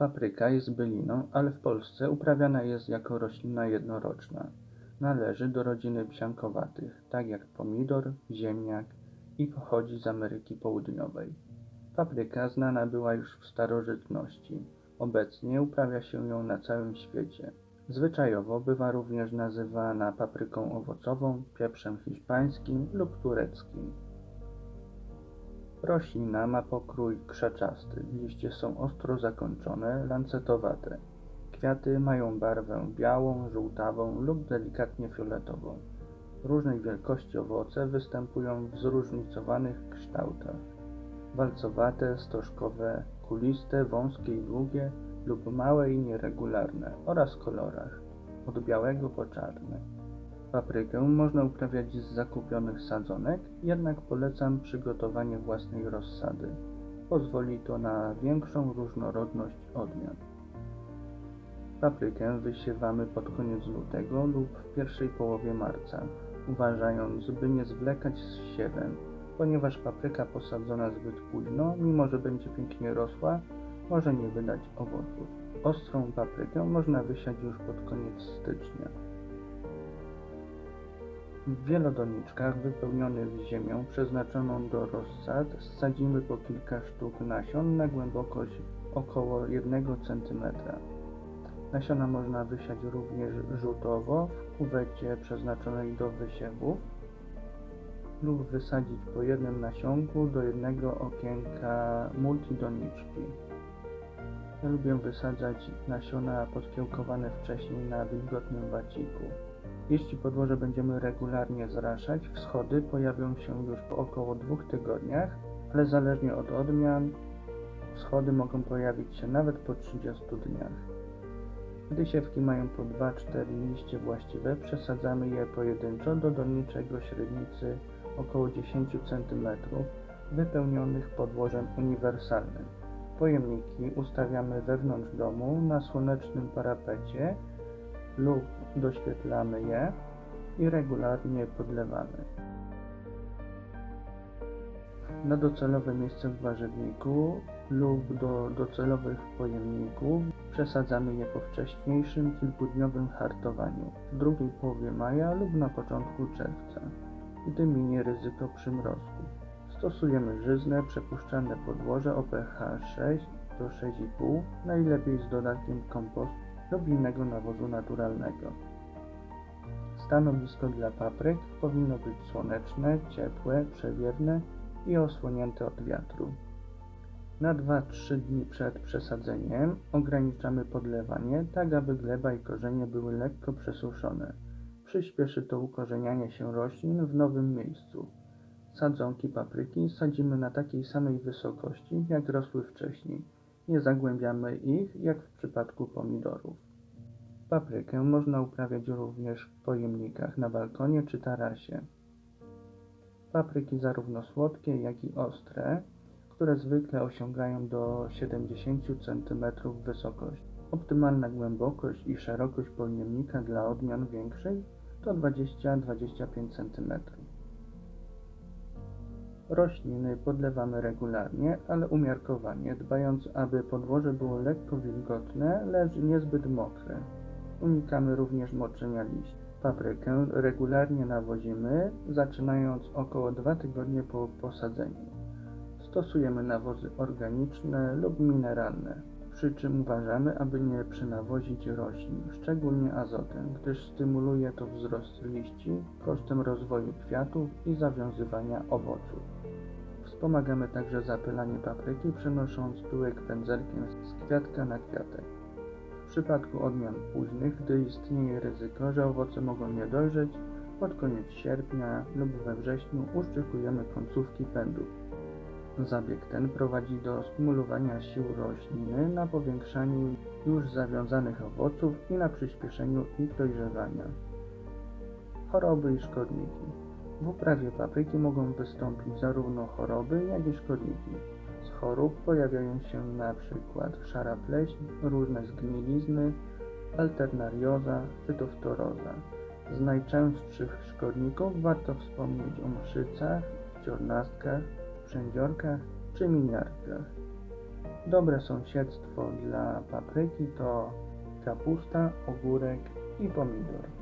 Papryka jest byliną, ale w Polsce uprawiana jest jako roślina jednoroczna. Należy do rodziny psiankowatych, tak jak pomidor, ziemniak i pochodzi z Ameryki Południowej. Papryka znana była już w starożytności. Obecnie uprawia się ją na całym świecie. Zwyczajowo bywa również nazywana papryką owocową, pieprzem hiszpańskim lub tureckim. Roślina ma pokrój krzaczasty, liście są ostro zakończone, lancetowate. Kwiaty mają barwę białą, żółtawą lub delikatnie fioletową. Różnej wielkości owoce występują w zróżnicowanych kształtach. Walcowate, stożkowe, kuliste, wąskie i długie lub małe i nieregularne oraz kolorach od białego po czarny. Paprykę można uprawiać z zakupionych sadzonek, jednak polecam przygotowanie własnej rozsady. Pozwoli to na większą różnorodność odmian. Paprykę wysiewamy pod koniec lutego lub w pierwszej połowie marca, uważając, by nie zwlekać z siewem, ponieważ papryka posadzona zbyt późno, mimo że będzie pięknie rosła, może nie wydać owoców. Ostrą paprykę można wysiać już pod koniec stycznia. W wielodoniczkach wypełnionych ziemią przeznaczoną do rozsad sadzimy po kilka sztuk nasion na głębokość około 1 cm. Nasiona można wysiać również rzutowo w kuwecie przeznaczonej do wysiewów lub wysadzić po jednym nasionku do jednego okienka multidoniczki. Ja lubię wysadzać nasiona podkiełkowane wcześniej na wilgotnym waciku. Jeśli podłoże będziemy regularnie zraszać, wschody pojawią się już po około dwóch tygodniach, ale zależnie od odmian, wschody mogą pojawić się nawet po 30 dniach. Gdy siewki mają po 2-4 liście właściwe, przesadzamy je pojedynczo do doniczek o średnicy około 10 cm, wypełnionych podłożem uniwersalnym. Pojemniki ustawiamy wewnątrz domu na słonecznym parapecie lub doświetlamy je i regularnie podlewamy. Na docelowe miejsce w warzywniku lub do docelowych pojemników przesadzamy je po wcześniejszym kilkudniowym hartowaniu w drugiej połowie maja lub na początku czerwca, gdy minie ryzyko przymrozku. Stosujemy żyzne, przepuszczane podłoże o pH 6 do 6,5, najlepiej z dodatkiem kompostu lub nawozu naturalnego. Stanowisko dla papryk powinno być słoneczne, ciepłe, przewierne i osłonięte od wiatru. Na 2-3 dni przed przesadzeniem ograniczamy podlewanie, tak aby gleba i korzenie były lekko przesuszone. Przyspieszy to ukorzenianie się roślin w nowym miejscu. Sadzonki papryki sadzimy na takiej samej wysokości, jak rosły wcześniej. Nie zagłębiamy ich, jak w przypadku pomidorów. Paprykę można uprawiać również w pojemnikach na balkonie czy tarasie. Papryki zarówno słodkie, jak i ostre, które zwykle osiągają do 70 cm wysokości. Optymalna głębokość i szerokość pojemnika dla odmian większych to 20-25 cm. Rośliny podlewamy regularnie, ale umiarkowanie, dbając aby podłoże było lekko wilgotne, lecz niezbyt mokre. Unikamy również moczenia liści. Paprykę regularnie nawozimy, zaczynając około 2 tygodnie po posadzeniu. Stosujemy nawozy organiczne lub mineralne, przy czym uważamy, aby nie przenawozić roślin, szczególnie azotem, gdyż stymuluje to wzrost liści kosztem rozwoju kwiatów i zawiązywania owoców. Wspomagamy także zapylanie papryki, przenosząc pyłek pędzelkiem z kwiatka na kwiatek. W przypadku odmian późnych, gdy istnieje ryzyko, że owoce mogą nie dojrzeć, pod koniec sierpnia lub we wrześniu uszczykujemy końcówki pędów. Zabieg ten prowadzi do stymulowania sił rośliny na powiększaniu już zawiązanych owoców i na przyspieszeniu ich dojrzewania. Choroby i szkodniki. W uprawie papryki mogą wystąpić zarówno choroby, jak i szkodniki. Z chorób pojawiają się przykład szara pleśń, różne zgnilizny, alternarioza, fytoftoroza. Z najczęstszych szkodników warto wspomnieć o mszycach, ciornastkach, przędziorkach czy miniarkach. Dobre sąsiedztwo dla papryki to kapusta, ogórek i pomidor.